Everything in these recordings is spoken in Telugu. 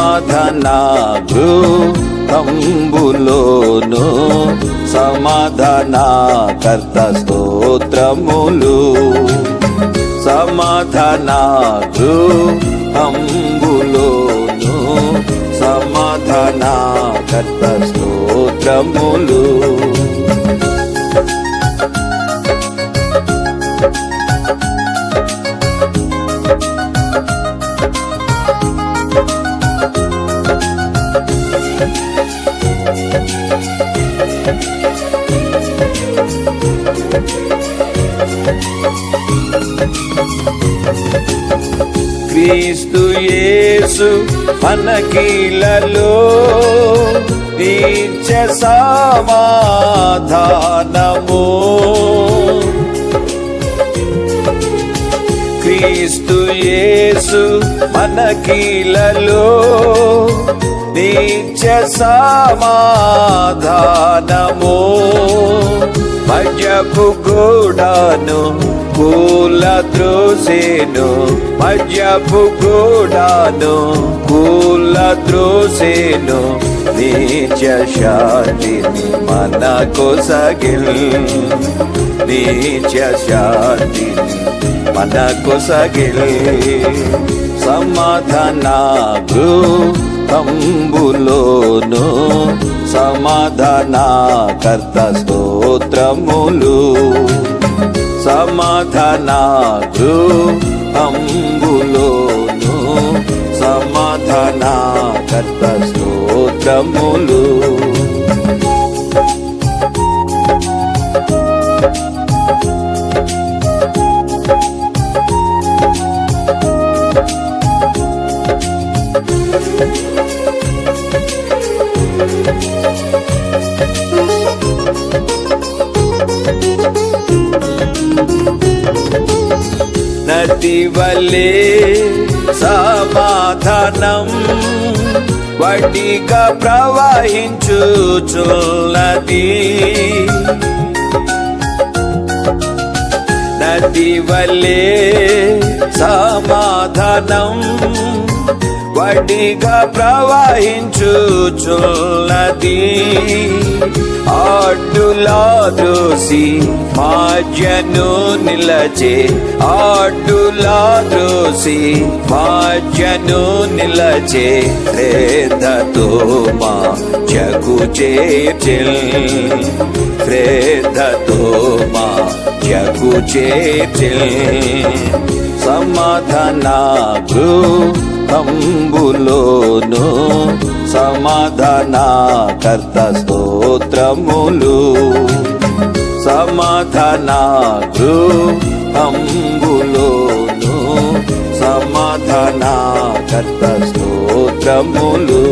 సమాధాన గృహంబులోను సమాధాన స్తోత్రములు. సమాధాన గృహంబులోను సమాధాన స్తోత్రములు. క్రీస్తు యేసు మనకిలలో నిత్య సమాధానము. క్రీస్తు యేసు మనకిలలో నిత్య సమాధానము. మధ్యపు గూడాను కూల త్రోసేను. మధ్యపు గూడాను కూల త్రోసేను. నీచ శాంతిని మన కొసగిల్ నీచ శాంతిని మన కొసగిల్ సమాధానాగు తంబులోను సమాధాన కర్త స్తోత్రములు సమాధాన గృహంబులోను సమాధాన కర్త స్తోత్రములు. నది వలే సమాధానం వటిక ప్రవహించుచున్నది. నది వలే సమాధానం వడ్డీగా ప్రవహించుచున్నది. ఆడులా దోసి మాజను నిలచే ఆ దోసి భాజ్యను నిలచే శ్రేధతో మా జగు చేర్చిల్ శ్రేధతో మా జగు చేర్చిల్ సమాధాన గృహంబులోను సమాధాన కర్త స్తోత్రములు. సమాధాన గృహంబులోను కర్త స్తోత్రములు.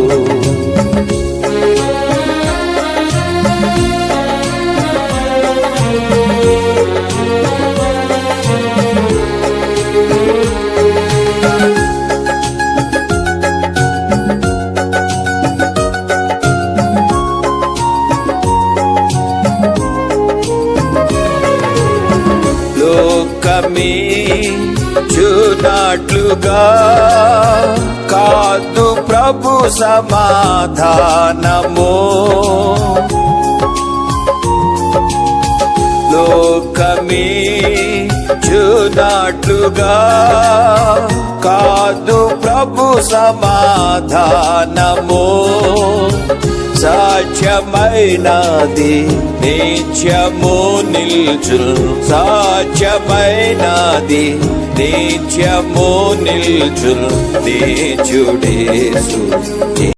లోకమే చూనట్లుగా కాదు ప్రభు సమాధానము. లోకమే చూనట్లుగా కాదు ప్రభు సమాధానము. సాధ్యమైనది నిత్యము నిల్చు. సాధ్యమైనది నిత్యము నిల్చు. నీచుడేసు